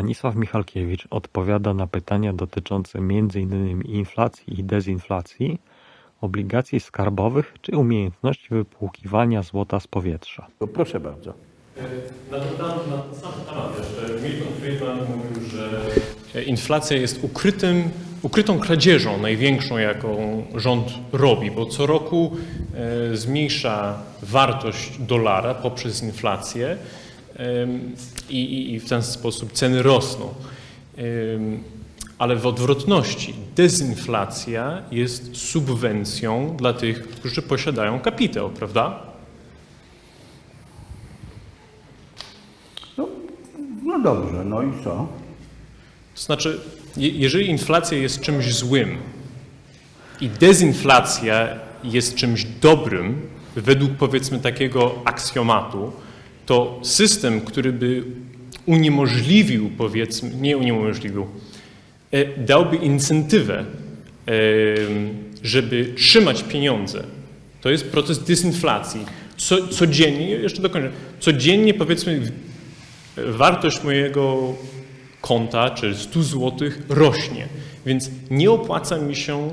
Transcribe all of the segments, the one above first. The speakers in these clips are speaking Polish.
Stanisław Michalkiewicz odpowiada na pytania dotyczące m.in. inflacji i dezinflacji, obligacji skarbowych czy umiejętności wypłukiwania złota z powietrza. Proszę bardzo. Na ten, na ten sam temat jeszcze Milton Friedman mówił, że inflacja jest ukrytym, ukrytą kradzieżą największą, jaką rząd robi, bo co roku e, zmniejsza wartość dolara poprzez inflację i, i, i w ten sposób ceny rosną. Ale w odwrotności, dezinflacja jest subwencją dla tych, którzy posiadają kapitał, prawda? No, no dobrze, no i co? To znaczy, je- jeżeli inflacja jest czymś złym i dezinflacja jest czymś dobrym, według powiedzmy takiego aksjomatu, to system, który by uniemożliwił, powiedzmy, nie uniemożliwił, e, dałby incentywę, e, żeby trzymać pieniądze, to jest proces dezinflacji. Co, codziennie, jeszcze dokończę, codziennie powiedzmy wartość mojego konta, czy 100 zł rośnie, więc nie opłaca mi się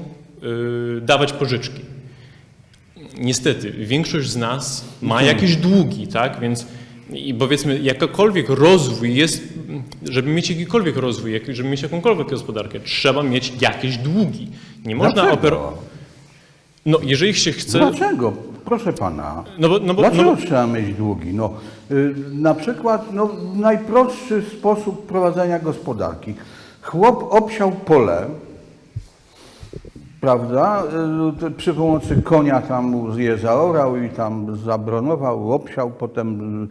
y, dawać pożyczki. Niestety, większość z nas ma jakieś długi, tak? Więc i powiedzmy, jakakolwiek rozwój jest, żeby mieć jakikolwiek rozwój, żeby mieć jakąkolwiek gospodarkę, trzeba mieć jakieś długi. Nie można operować. No, jeżeli się chce. Dlaczego? Proszę pana. No bo, no bo, Dlaczego no bo, trzeba mieć długi? No, y, na przykład no, najprostszy sposób prowadzenia gospodarki. Chłop obsiał pole, prawda? Y, to Przy pomocy konia tam je zaorał i tam zabronował, obsiał, potem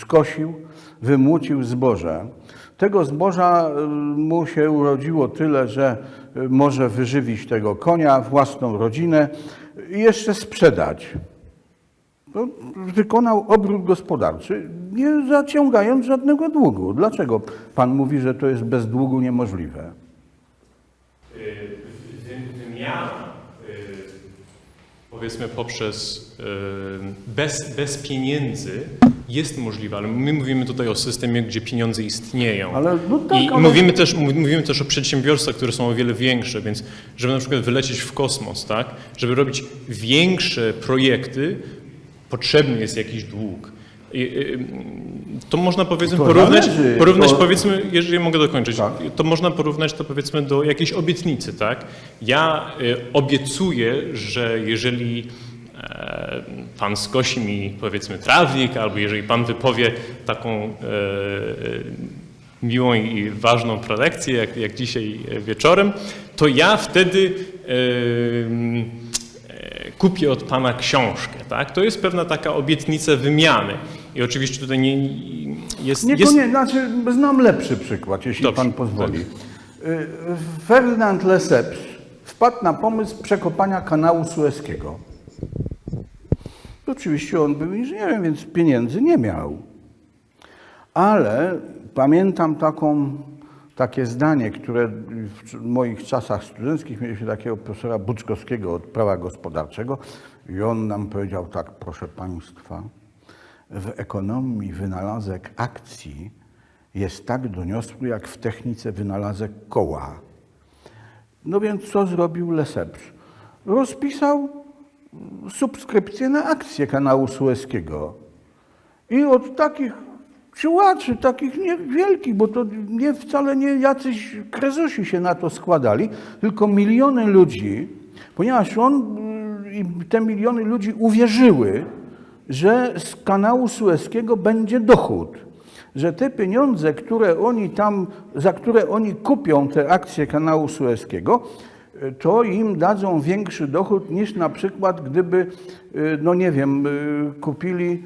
skosił, wymłócił zboże. Tego zboża y, mu się urodziło tyle, że y, może wyżywić tego konia, własną rodzinę i jeszcze sprzedać. To wykonał obrót gospodarczy, nie zaciągając żadnego długu. Dlaczego pan mówi, że to jest bez długu niemożliwe? wy- wymiana, y, powiedzmy poprzez y, bez, bez pieniędzy jest możliwa, ale my mówimy tutaj o systemie, gdzie pieniądze istnieją. Ale, no tak, I ale- mówimy, też, mów- mówimy też o przedsiębiorstwach, które są o wiele większe, więc żeby na przykład wylecieć w kosmos, tak, żeby robić większe projekty, potrzebny jest jakiś dług. I, y, to można powiedzmy To porównać, zależy, porównać to- powiedzmy, jeżeli mogę dokończyć, Tak. to można porównać to powiedzmy do jakiejś obietnicy, tak? Ja y, obiecuję, że jeżeli e, pan skosi mi powiedzmy trawnik, albo jeżeli pan wypowie taką e, e, miłą i ważną prelekcję, jak, jak dzisiaj wieczorem, to ja wtedy e, e, kupię od pana książkę, tak? To jest pewna taka obietnica wymiany. I oczywiście tutaj nie jest... jest Niekoniecznie, znaczy znam lepszy przykład, jeśli Dobrze, pan pozwoli. Y, Ferdynand Lesseps wpadł na pomysł przekopania kanału sueskiego. Oczywiście on był inżynierem, więc pieniędzy nie miał. Ale pamiętam taką, takie zdanie, które w moich czasach studenckich mieliśmy takiego profesora Buczkowskiego od prawa gospodarczego i on nam powiedział tak, proszę Państwa, w ekonomii wynalazek akcji jest tak doniosły, jak w technice wynalazek koła. No więc co zrobił Lesseps? Rozpisał subskrypcję na akcję kanału sueskiego. I od takich siłaczy, takich niewielkich, bo to nie wcale nie jacyś krezusi się na to składali, tylko miliony ludzi, ponieważ on y, i te miliony ludzi uwierzyły, że z kanału sueskiego będzie dochód, że te pieniądze, które oni tam, za które oni kupią te akcje kanału sueskiego, to im dadzą większy dochód niż na przykład gdyby, y, no nie wiem, y, kupili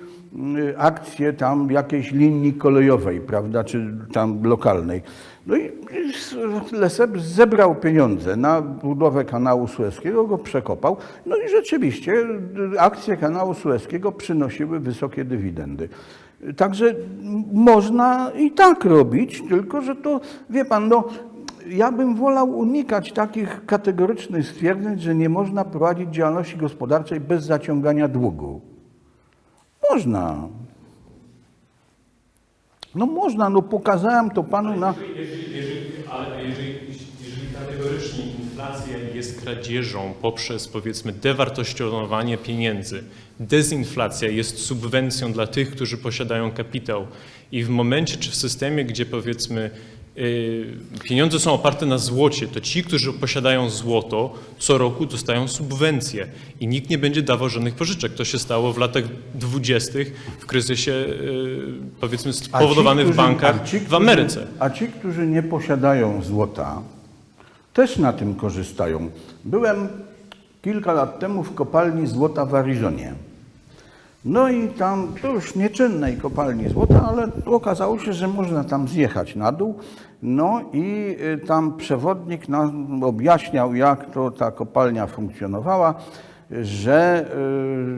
y, akcje tam jakiejś linii kolejowej, prawda, czy tam lokalnej. No i Lesseps zebrał pieniądze na budowę kanału sueskiego, go przekopał, no i rzeczywiście y, akcje kanału sueskiego przynosiły wysokie dywidendy. Także można i tak robić, tylko że to, wie pan, no, ja bym wolał unikać takich kategorycznych stwierdzeń, że nie można prowadzić działalności gospodarczej bez zaciągania długu. Można. No można, no pokazałem to panu na... Ale jeżeli, kategorycznie inflacja jest kradzieżą poprzez powiedzmy dewartościowanie pieniędzy, dezinflacja jest subwencją dla tych, którzy posiadają kapitał. I w momencie czy w systemie, gdzie powiedzmy pieniądze są oparte na złocie, to ci, którzy posiadają złoto, co roku dostają subwencje i nikt nie będzie dawał żadnych pożyczek. To się stało w latach dwudziestych w kryzysie y, powiedzmy spowodowanym w bankach ci, w którzy- Ameryce. A ci, którzy nie posiadają złota, też na tym korzystają. Byłem kilka lat temu w kopalni złota w Arizonie. No i tam, to już nieczynnej kopalni złota, ale okazało się, że można tam zjechać na dół. No i y, tam przewodnik nam objaśniał, jak to ta kopalnia funkcjonowała, że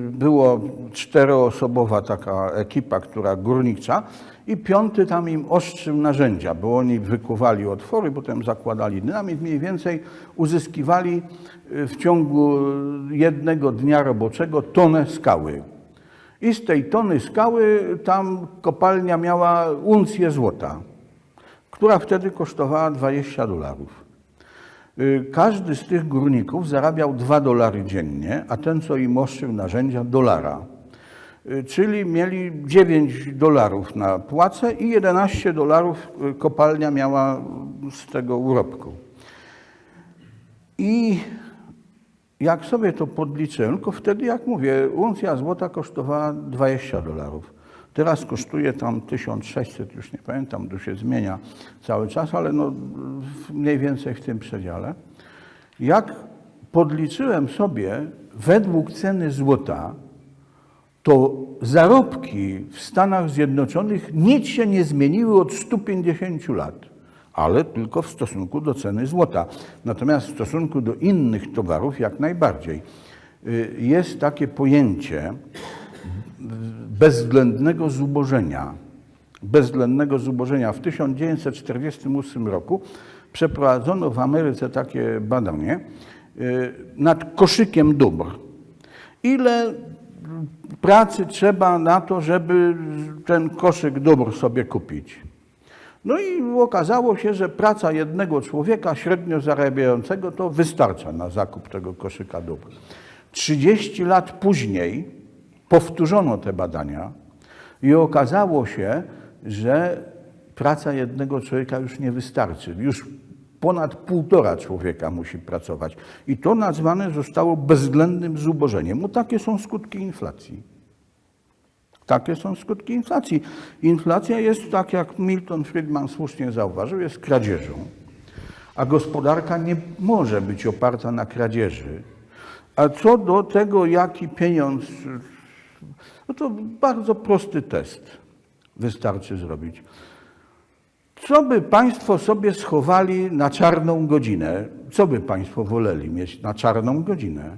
y, było czteroosobowa taka ekipa, która górnicza i piąty tam im ostrzył narzędzia, bo oni wykuwali otwory, potem zakładali dynamit, mniej więcej uzyskiwali y, w ciągu jednego dnia roboczego tonę skały. I z tej tony skały tam kopalnia miała uncję złota, która wtedy kosztowała 20 dolarów. Y, Każdy z tych górników zarabiał 2 dolary dziennie, a ten, co im ostrzył narzędzia, dolara. Y, Czyli mieli 9 dolarów na płacę i 11 dolarów y, kopalnia miała z tego urobku. I jak sobie to podliczyłem, tylko wtedy, jak mówię, uncja złota kosztowała 20 dolarów. Teraz kosztuje tam 1600, już nie pamiętam, to się zmienia cały czas, ale no mniej więcej w tym przedziale. Jak podliczyłem sobie według ceny złota, to zarobki w Stanach Zjednoczonych nic się nie zmieniły od 150 lat, ale tylko w stosunku do ceny złota. Natomiast w stosunku do innych towarów jak najbardziej. Y, Jest takie pojęcie bezwzględnego zubożenia. Bezwzględnego zubożenia. W 1948 roku przeprowadzono w Ameryce takie badanie y, nad koszykiem dóbr. Ile pracy trzeba na to, żeby ten koszyk dóbr sobie kupić. No i okazało się, że praca jednego człowieka średnio zarabiającego to wystarcza na zakup tego koszyka dóbr. 30 lat później powtórzono te badania i okazało się, że praca jednego człowieka już nie wystarczy. Już ponad półtora człowieka musi pracować. I to nazwane zostało bezwzględnym zubożeniem. No takie są skutki inflacji. Takie są skutki inflacji. Inflacja jest, tak jak Milton Friedman słusznie zauważył, jest kradzieżą. A gospodarka nie może być oparta na kradzieży. A co do tego, jaki pieniądz, no to bardzo prosty test wystarczy zrobić. Co by Państwo sobie schowali na czarną godzinę? Co by Państwo woleli mieć na czarną godzinę?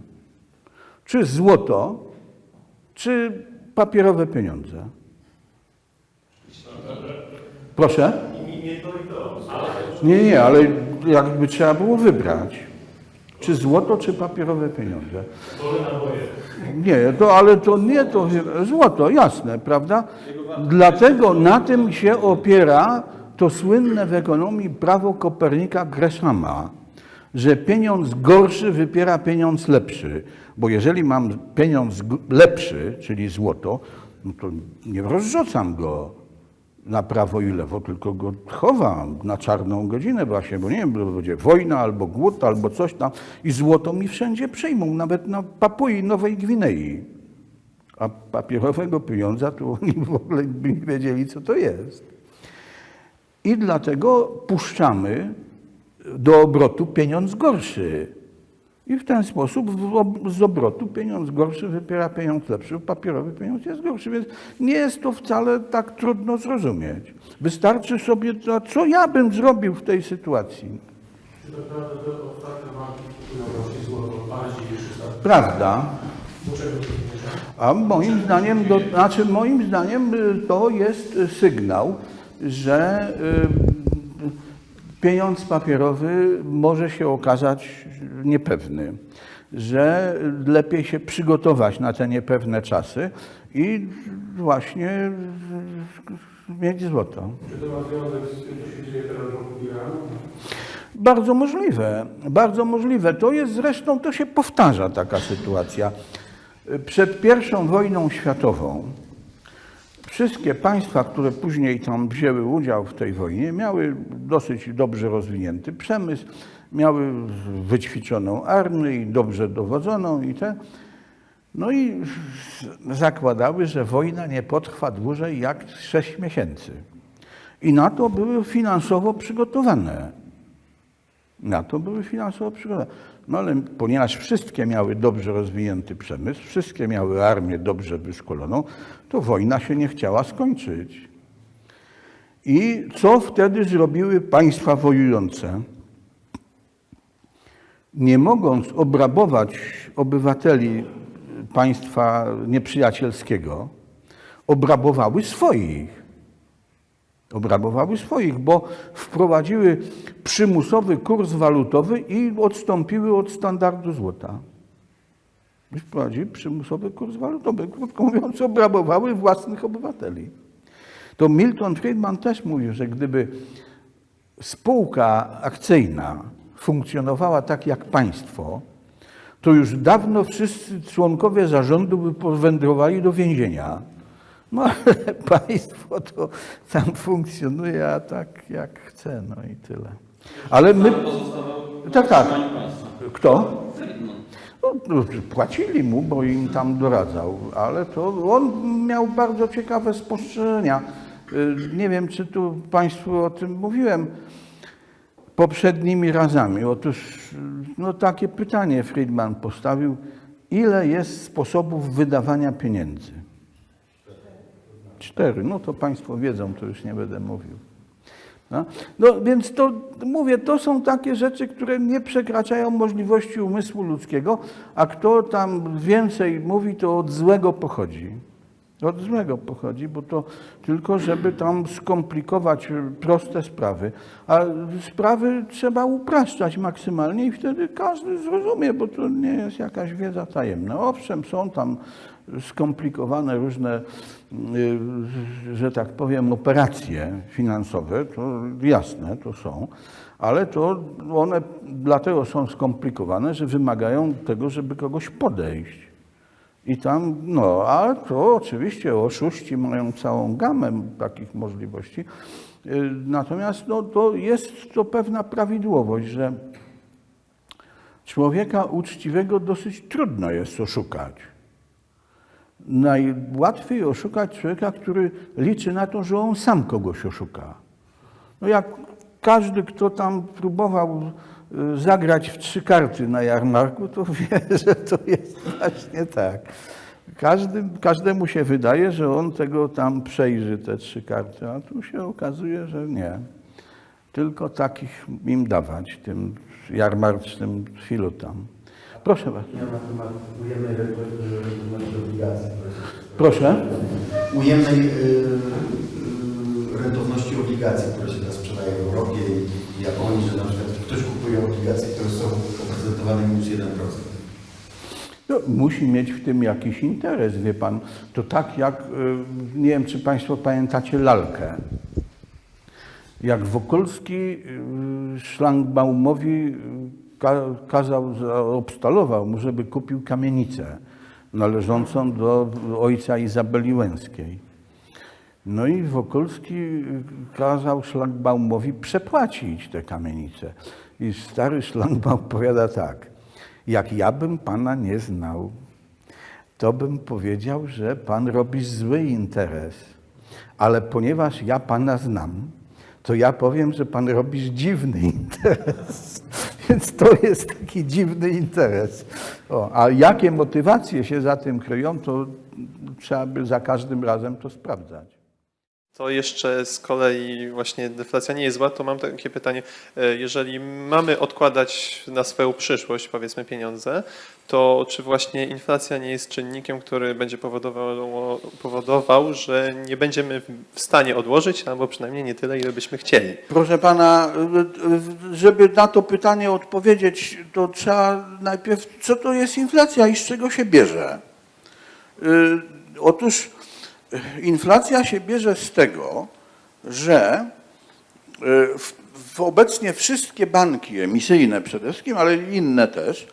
Czy złoto, czy papierowe pieniądze? Proszę? Nie, nie, ale jakby trzeba było wybrać. Czy złoto, czy papierowe pieniądze? Nie, to, ale to nie to złoto, jasne, prawda? Dlatego na tym się opiera to słynne w ekonomii prawo Kopernika Greshama, że pieniądz gorszy wypiera pieniądz lepszy. Bo jeżeli mam pieniądz lepszy, czyli złoto, no to nie rozrzucam go na prawo i lewo, tylko go chowam na czarną godzinę właśnie, bo nie wiem, będzie wojna albo głód, albo coś tam i złoto mi wszędzie przejmą, nawet na Papui Nowej Gwinei. A papierowego pieniądza to oni w ogóle by nie wiedzieli, co to jest. I dlatego puszczamy do obrotu pieniądz gorszy. I w ten sposób z obrotu pieniądz gorszy wypiera pieniądz lepszy, papierowy pieniądz jest gorszy, więc nie jest to wcale tak trudno zrozumieć. Wystarczy sobie, to, co ja bym zrobił w tej sytuacji. Czy naprawdę te otwarte banki właśnie złoto bardziej niż? Prawda? To? A moim zdaniem, do, znaczy moim zdaniem y, to jest sygnał, że y, pieniądz papierowy może się okazać niepewny. że lepiej się przygotować na te niepewne czasy i właśnie mieć złoto. Czy to ma związek z tym, co się dzieje teraz wokół Iranu? Bardzo możliwe, bardzo możliwe. To jest zresztą, to się powtarza taka sytuacja. Przed pierwszą wojną światową wszystkie państwa, które później tam wzięły udział w tej wojnie, miały dosyć dobrze rozwinięty przemysł, miały wyćwiczoną armię i dobrze dowodzoną i te. No i zakładały, że wojna nie potrwa dłużej jak 6 miesięcy. I na to były finansowo przygotowane. Na to były finansowo przygotowane. No ale ponieważ wszystkie miały dobrze rozwinięty przemysł, wszystkie miały armię dobrze wyszkoloną, to wojna się nie chciała skończyć. I co wtedy zrobiły państwa wojujące? Nie mogąc obrabować obywateli państwa nieprzyjacielskiego, obrabowały swoich obrabowały swoich, bo wprowadziły przymusowy kurs walutowy i odstąpiły od standardu złota. Wprowadziły przymusowy kurs walutowy. Krótko mówiąc, obrabowały własnych obywateli. To Milton Friedman też mówił, że gdyby spółka akcyjna funkcjonowała tak jak państwo, to już dawno wszyscy członkowie zarządu by powędrowali do więzienia. No ale państwo to tam funkcjonuje, a tak jak chce, no i tyle. Ale my... Tak, tak. Kto? No, no, płacili mu, bo im tam doradzał, ale to on miał bardzo ciekawe spostrzeżenia. Y, Nie wiem, czy tu Państwu o tym mówiłem poprzednimi razami. Otóż no, takie pytanie Friedman postawił, ile jest sposobów wydawania pieniędzy? No to Państwo wiedzą, to już nie będę mówił. No, no więc to mówię, to są takie rzeczy, które nie przekraczają możliwości umysłu ludzkiego, a kto tam więcej mówi, to od złego pochodzi. Od złego pochodzi, bo to tylko, żeby tam skomplikować proste sprawy. A sprawy trzeba upraszczać maksymalnie i wtedy każdy zrozumie, bo to nie jest jakaś wiedza tajemna. Owszem, są tam skomplikowane różne, y, że tak powiem, operacje finansowe, to jasne, to są, ale to one dlatego są skomplikowane, że wymagają tego, żeby kogoś podejść. I tam, no, a to oczywiście oszuści mają całą gamę takich możliwości. Y, Natomiast no, to jest to pewna prawidłowość, że człowieka uczciwego dosyć trudno jest oszukać. Najłatwiej oszukać człowieka, który liczy na to, że on sam kogoś oszuka. No jak każdy, kto tam próbował zagrać w trzy karty na jarmarku, to wie, że to jest właśnie tak. Każdy, każdemu się wydaje, że on tego tam przejrzy, te trzy karty, a tu się okazuje, że nie. Tylko takich im dawać, tym jarmarcznym filutam. Proszę bardzo. Ujemnej rentowności obligacji. Proszę. Ujemnej y, y, rentowności obligacji, które się teraz sprzedaje w Europie i w Japonii, że na przykład które są oprocentowane minus 1%. No, musi mieć w tym jakiś interes, wie pan. To tak jak, y, nie wiem, czy państwo pamiętacie lalkę. Jak Wokulski y, Szlangbaumowi ka- kazał, obstalował mu, żeby kupił kamienicę należącą do ojca Izabeli Łęckiej. No i Wokulski kazał Szlangbaumowi przepłacić tę kamienicę. I stary Szlangbaum powiada tak, jak ja bym pana nie znał, to bym powiedział, że pan robi zły interes. Ale ponieważ ja pana znam, to ja powiem, że pan robisz dziwny interes. Więc to jest taki dziwny interes. O, a jakie motywacje się za tym kryją, to trzeba by za każdym razem to sprawdzać. To jeszcze z kolei właśnie deflacja nie jest zła, to mam takie pytanie. E, Jeżeli mamy odkładać na swoją przyszłość, powiedzmy, pieniądze, to czy właśnie inflacja nie jest czynnikiem, który będzie powodował, powodował że nie będziemy w stanie odłożyć, albo przynajmniej nie tyle, ile byśmy chcieli? Proszę pana, żeby na to pytanie odpowiedzieć, to trzeba najpierw, co to jest inflacja i z czego się bierze? Y, Otóż inflacja się bierze z tego, że y, w, w obecnie wszystkie banki emisyjne przede wszystkim, ale inne też,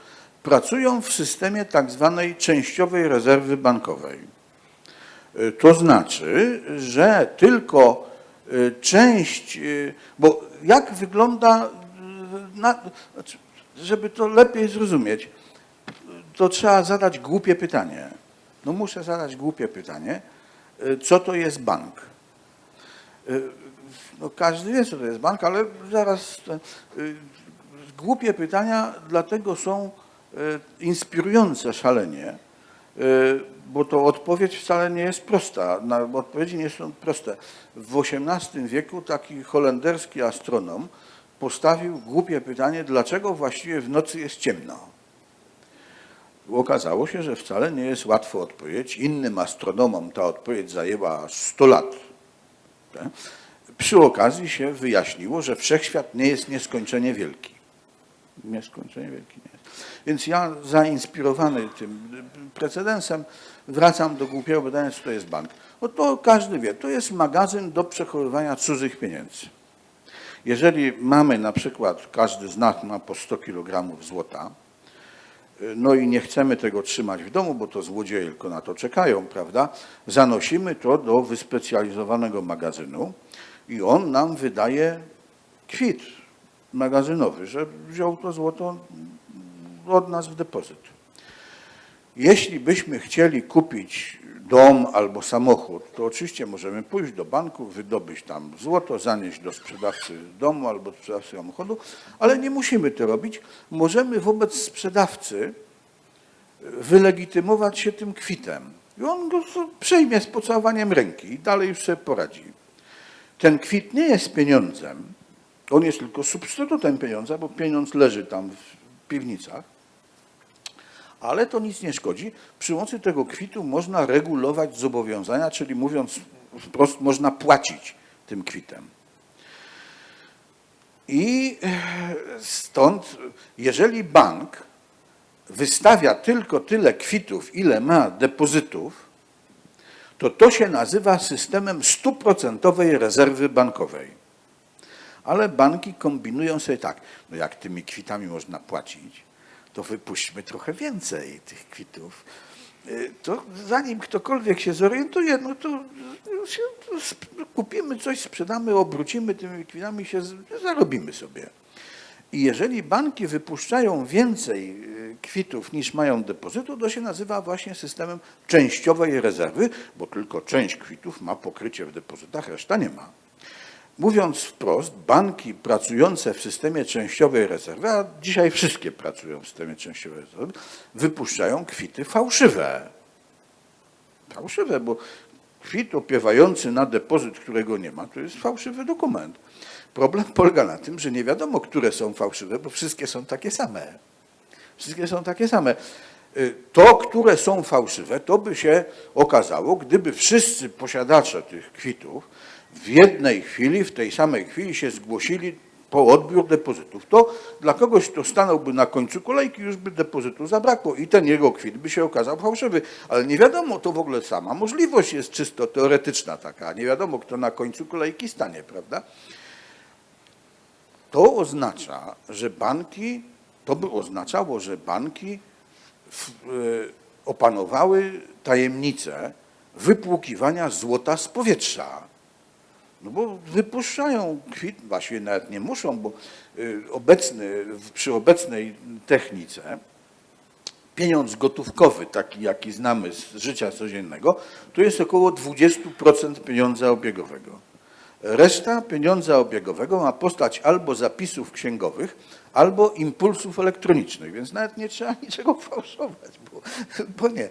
pracują w systemie tak zwanej częściowej rezerwy bankowej. Y, To znaczy, że tylko y, część, bo jak wygląda, na, znaczy, żeby to lepiej zrozumieć, to trzeba zadać głupie pytanie. No muszę zadać głupie pytanie, co to jest bank? Y, No każdy wie, co to jest bank, ale zaraz y, głupie pytania dlatego są inspirujące szalenie, bo to odpowiedź wcale nie jest prosta. Odpowiedzi nie są proste. W XVIII wieku taki holenderski astronom postawił głupie pytanie, dlaczego właściwie w nocy jest ciemno. Okazało się, że wcale nie jest łatwo odpowiedzieć. Innym astronomom ta odpowiedź zajęła 100 lat. Tak? Przy okazji się wyjaśniło, że wszechświat nie jest nieskończenie wielki. Nieskończenie wielki nie jest. Więc ja zainspirowany tym precedensem wracam do głupiego pytania, co to jest bank. No to każdy wie, to jest magazyn do przechowywania cudzych pieniędzy. Jeżeli mamy na przykład, każdy z nas ma po 100 kg złota, no i nie chcemy tego trzymać w domu, bo to złodzieje tylko na to czekają, prawda? Zanosimy to do wyspecjalizowanego magazynu i on nam wydaje kwit magazynowy, że wziął to złoto od nas w depozyt. Jeśli byśmy chcieli kupić dom albo samochód, to oczywiście możemy pójść do banku, wydobyć tam złoto, zanieść do sprzedawcy domu albo sprzedawcy samochodu, ale nie musimy to robić. Możemy wobec sprzedawcy wylegitymować się tym kwitem. I on go przejmie z pocałowaniem ręki i dalej już sobie poradzi. Ten kwit nie jest pieniądzem, on jest tylko substytutem pieniądza, bo pieniądz leży tam w piwnicach, ale to nic nie szkodzi. Przy pomocy tego kwitu można regulować zobowiązania, czyli mówiąc wprost, można płacić tym kwitem. I stąd, jeżeli bank wystawia tylko tyle kwitów, ile ma depozytów, to to się nazywa systemem stuprocentowej rezerwy bankowej. Ale banki kombinują sobie tak, no jak tymi kwitami można płacić, to wypuśćmy trochę więcej tych kwitów. Y, To zanim ktokolwiek się zorientuje, no to sp- kupimy coś, sprzedamy, obrócimy tymi kwitami, się zarobimy sobie. I jeżeli banki wypuszczają więcej y, kwitów niż mają depozytu, to się nazywa właśnie systemem częściowej rezerwy, bo tylko część kwitów ma pokrycie w depozytach, reszta nie ma. Mówiąc wprost, banki pracujące w systemie częściowej rezerwy, a dzisiaj wszystkie pracują w systemie częściowej rezerwy, wypuszczają kwity fałszywe. Fałszywe, bo kwit opiewający na depozyt, którego nie ma, to jest fałszywy dokument. Problem polega na tym, że nie wiadomo, które są fałszywe, bo wszystkie są takie same. Wszystkie są takie same. Y, To, które są fałszywe, to by się okazało, gdyby wszyscy posiadacze tych kwitów w jednej chwili, w tej samej chwili się zgłosili po odbiór depozytów. To dla kogoś, kto stanąłby na końcu kolejki, już by depozytu zabrakło i ten jego kwit by się okazał fałszywy. Ale nie wiadomo, to w ogóle sama możliwość jest czysto teoretyczna taka. Nie wiadomo, kto na końcu kolejki stanie, prawda? To oznacza, że banki, to by oznaczało, że banki e, opanowały tajemnicę wypłukiwania złota z powietrza. No bo wypuszczają kwit, właściwie nawet nie muszą, bo y, obecny, przy obecnej technice pieniądz gotówkowy, taki jaki znamy z życia codziennego, to jest około 20% pieniądza obiegowego. Reszta pieniądza obiegowego ma postać albo zapisów księgowych, albo impulsów elektronicznych, więc nawet nie trzeba niczego fałszować, bo, bo nie.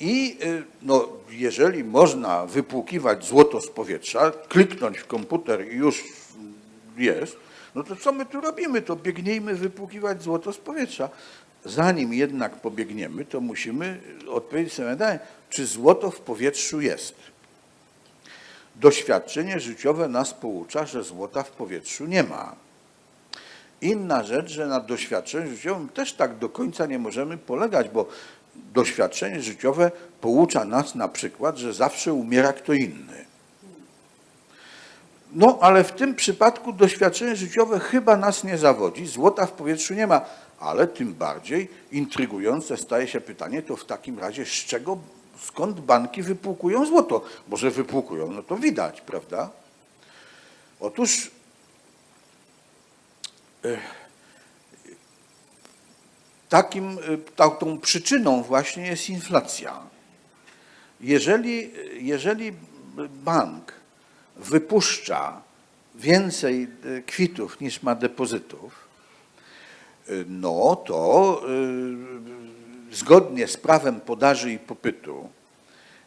I y, no, jeżeli można wypłukiwać złoto z powietrza, kliknąć w komputer i już jest, no to co my tu robimy? To biegnijmy wypłukiwać złoto z powietrza. Zanim jednak pobiegniemy, to musimy odpowiedzieć sobie na pytanie, czy złoto w powietrzu jest. Doświadczenie życiowe nas poucza, że złota w powietrzu nie ma. Inna rzecz, że na doświadczeniu życiowym też tak do końca nie możemy polegać, bo doświadczenie życiowe poucza nas na przykład, że zawsze umiera kto inny. No, ale w tym przypadku doświadczenie życiowe chyba nas nie zawodzi. Złota w powietrzu nie ma, ale tym bardziej intrygujące staje się pytanie, to w takim razie z czego, skąd banki wypłukują złoto? Bo że wypłukują, no to widać, prawda? Otóż e, takim, y, taką przyczyną właśnie jest inflacja. Jeżeli, jeżeli bank wypuszcza więcej y, kwitów niż ma depozytów, y, no to zgodnie z prawem podaży i popytu,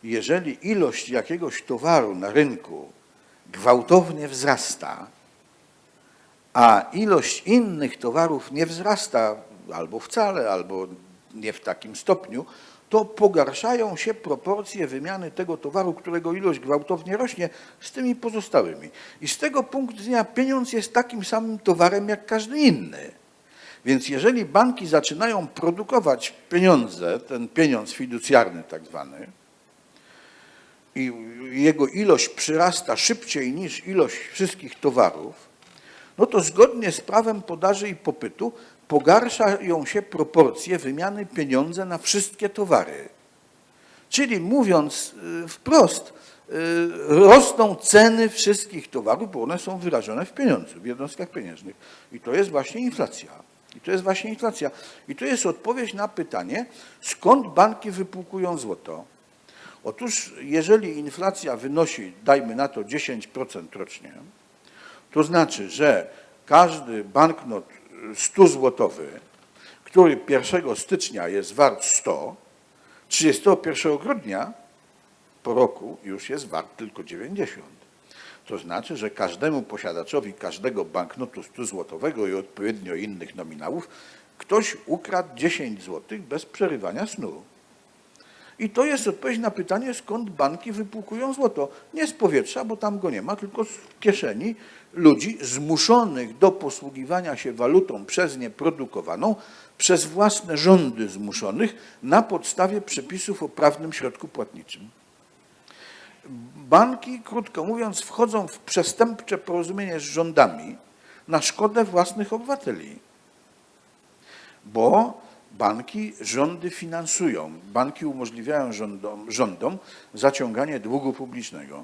jeżeli ilość jakiegoś towaru na rynku gwałtownie wzrasta, a ilość innych towarów nie wzrasta albo wcale, albo nie w takim stopniu, to pogarszają się proporcje wymiany tego towaru, którego ilość gwałtownie rośnie, z tymi pozostałymi. I z tego punktu widzenia pieniądz jest takim samym towarem jak każdy inny. Więc jeżeli banki zaczynają produkować pieniądze, ten pieniądz fiducjarny tak zwany, i jego ilość przyrasta szybciej niż ilość wszystkich towarów, no to zgodnie z prawem podaży i popytu pogarszają się proporcje wymiany pieniądza na wszystkie towary. Czyli mówiąc y, wprost, y, rosną ceny wszystkich towarów, bo one są wyrażone w pieniądzu, w jednostkach pieniężnych. I to jest właśnie inflacja. I to jest właśnie inflacja. I to jest odpowiedź na pytanie, skąd banki wypłukują złoto. Otóż jeżeli inflacja wynosi, dajmy na to 10% rocznie, to znaczy, że każdy banknot 100 złotowy, który 1 stycznia jest wart 100, 31 grudnia po roku już jest wart tylko 90. To znaczy, że każdemu posiadaczowi każdego banknotu 100 złotowego i odpowiednio innych nominałów ktoś ukradł 10 złotych bez przerywania snu. I to jest odpowiedź na pytanie, skąd banki wypłukują złoto. Nie z powietrza, bo tam go nie ma, tylko z kieszeni ludzi zmuszonych do posługiwania się walutą przez nie produkowaną, przez własne rządy zmuszonych na podstawie przepisów o prawnym środku płatniczym. Banki, krótko mówiąc, wchodzą w przestępcze porozumienie z rządami na szkodę własnych obywateli, bo banki rządy finansują, banki umożliwiają rządom, rządom zaciąganie długu publicznego,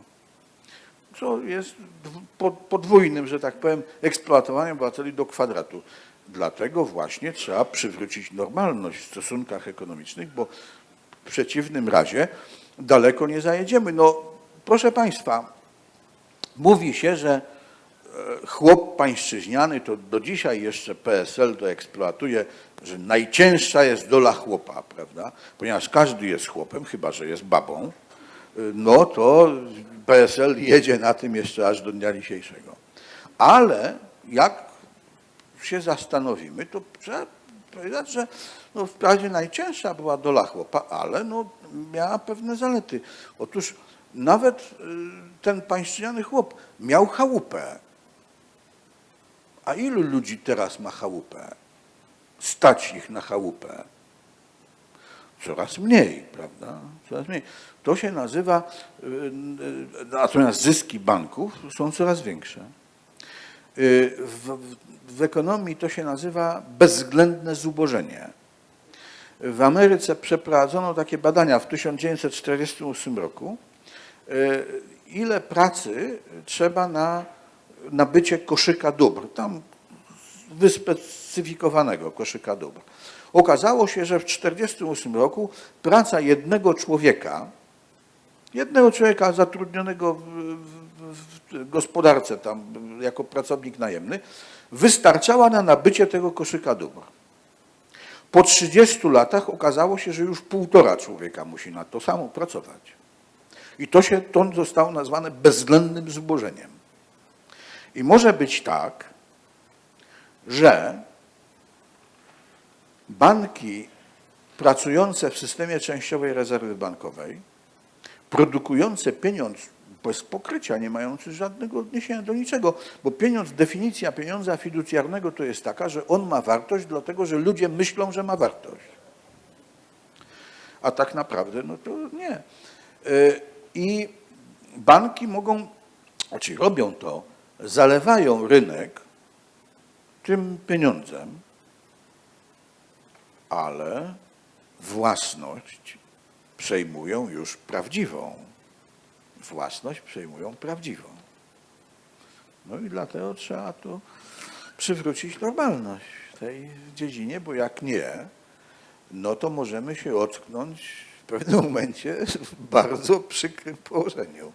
co jest dw- po- podwójnym, że tak powiem, eksploatowaniem obywateli do kwadratu. Dlatego właśnie trzeba przywrócić normalność w stosunkach ekonomicznych, bo w przeciwnym razie daleko nie zajedziemy. No, proszę Państwa, mówi się, że e, chłop pańszczyźniany, to do dzisiaj jeszcze PSL to eksploatuje, że najcięższa jest dola chłopa, prawda? Ponieważ każdy jest chłopem, chyba że jest babą, no to PSL jedzie na tym jeszcze aż do dnia dzisiejszego. Ale jak się zastanowimy, to trzeba powiedzieć, że no wprawdzie najcięższa była dola chłopa, ale no miała pewne zalety. Otóż nawet y, ten pańszczyniany chłop miał chałupę. A ilu ludzi teraz ma chałupę? Stać ich na chałupę. Coraz mniej, prawda? Coraz mniej. To się nazywa, y, y, natomiast zyski banków są coraz większe. Y, W, w ekonomii to się nazywa bezwzględne zubożenie. W Ameryce przeprowadzono takie badania w 1948 roku, ile pracy trzeba na nabycie koszyka dóbr, tam wyspecyfikowanego koszyka dóbr. Okazało się, że w 1948 roku praca jednego człowieka, jednego człowieka zatrudnionego w, w, w gospodarce tam jako pracownik najemny, wystarczała na nabycie tego koszyka dóbr. Po 30 latach okazało się, że już półtora człowieka musi na to samo pracować. I to się to zostało nazwane bezwzględnym zubożeniem. I może być tak, że banki pracujące w systemie częściowej rezerwy bankowej, produkujące pieniądz bez pokrycia, nie mający żadnego odniesienia do niczego, bo pieniądz, definicja pieniądza fiducjarnego to jest taka, że on ma wartość, dlatego że ludzie myślą, że ma wartość. A tak naprawdę, no to nie. Y, I banki mogą, znaczy robią to, zalewają rynek tym pieniądzem, ale własność przejmują już prawdziwą. Własność przejmują prawdziwą. No i dlatego trzeba tu przywrócić normalność w tej dziedzinie, bo jak nie, no to możemy się ocknąć w pewnym momencie w bardzo przykrym położeniu.